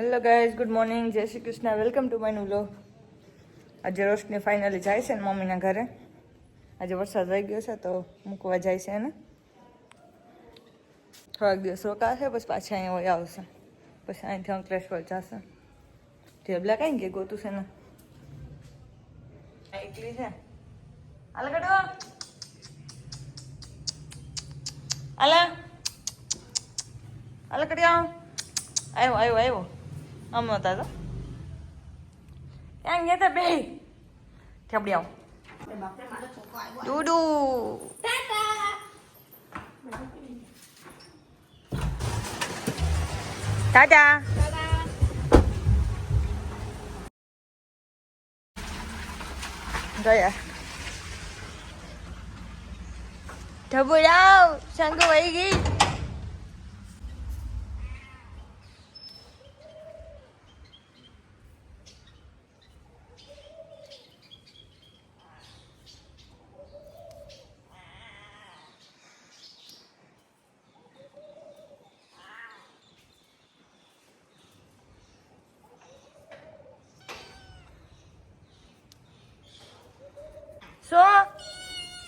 Hello guys good morning Jai Shri Krishna welcome to my નુલો આજે રોશની finally જાય છે ને મમ્મીના ઘરે. આજે વરસાદ રહી ગયો છે તો મૂકવા જાય છે એને. થોડાક દિવસ રોકાશે, પછી પાછા અહીંયા હોય આવશે. પછી અહીંથી અંકલેશ્વર જશે. ઢેબલા કઈ કે ગોતું છે ને. એકલી છે. આલા કાઢો. આલા આલા કાઢી. આવ્યો આવ્યો આવ્યો Ông rồi tới đó Anh nhớ tập đi. Theo điều. Đu đu. Ta ta à. Rồi ạ Thôi vui đâu? Sang cô ấy ghi?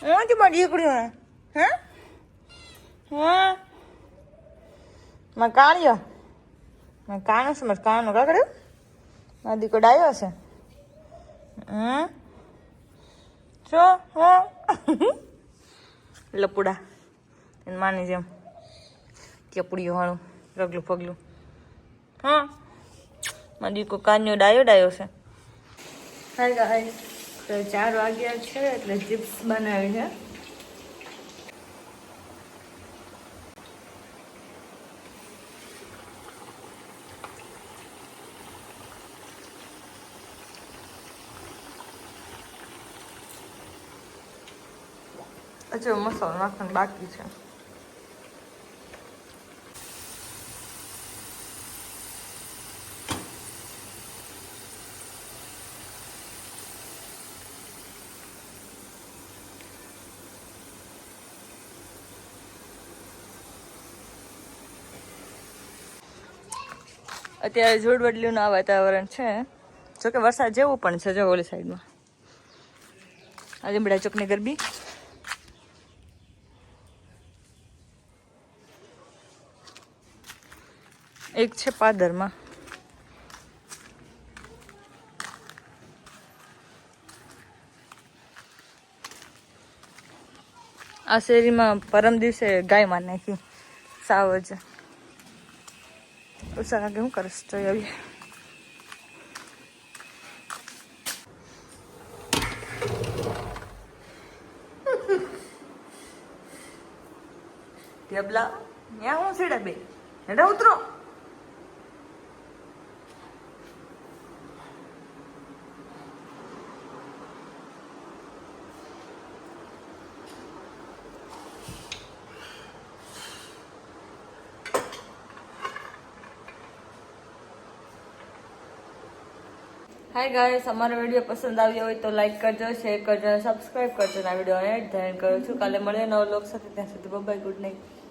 હું જ મારી દીકરીઓ હે? હા? માં કાળિયો. માં કાનો છે, મારે કાનો કાકડ્યો મારો દીકરો ડાયો હશે. હમ છો હા. લપુડા. એને માની જેમ ચપડીઓ વાળું, રગલું પગલું હા. મારી દીકરો કાન્યો ડાયો ડાયો છે. હાય ગાઈસ તો ચાર વાગ્યા છે એટલે ચિપ્સ બનાવી છે હજુ મસાલો નાખવાનું બાકી છે અત્યારે જોડવડલીનું આ વાતાવરણ છે. જોકે વરસાદ જેવું પણ છે જો ઓલી સાઈડમાં. આ લીમડા ચોકની ગરબી. એક છે પાદરમાં. આ શેરીમાં પરમ દિવસે ગાય માર નાખી. સાવ જ. ઉષા કાકે શું કરશ? જોઈ આવીએ. ટેબલા ત્યાં હું સીડા બે હેડા ઉતરો. હાય ગાઈસ અમારો વીડિયો પસંદ આવ્યો હોય તો લાઈક કરજો શેર કરજો અને સબસ્ક્રાઈબ કરજો. અને આ એડ ધ્યાન કરું. છું કાલે મળીએ નવો લોક સાથે? ત્યાં સુધી બાય ગુડ નાઇટ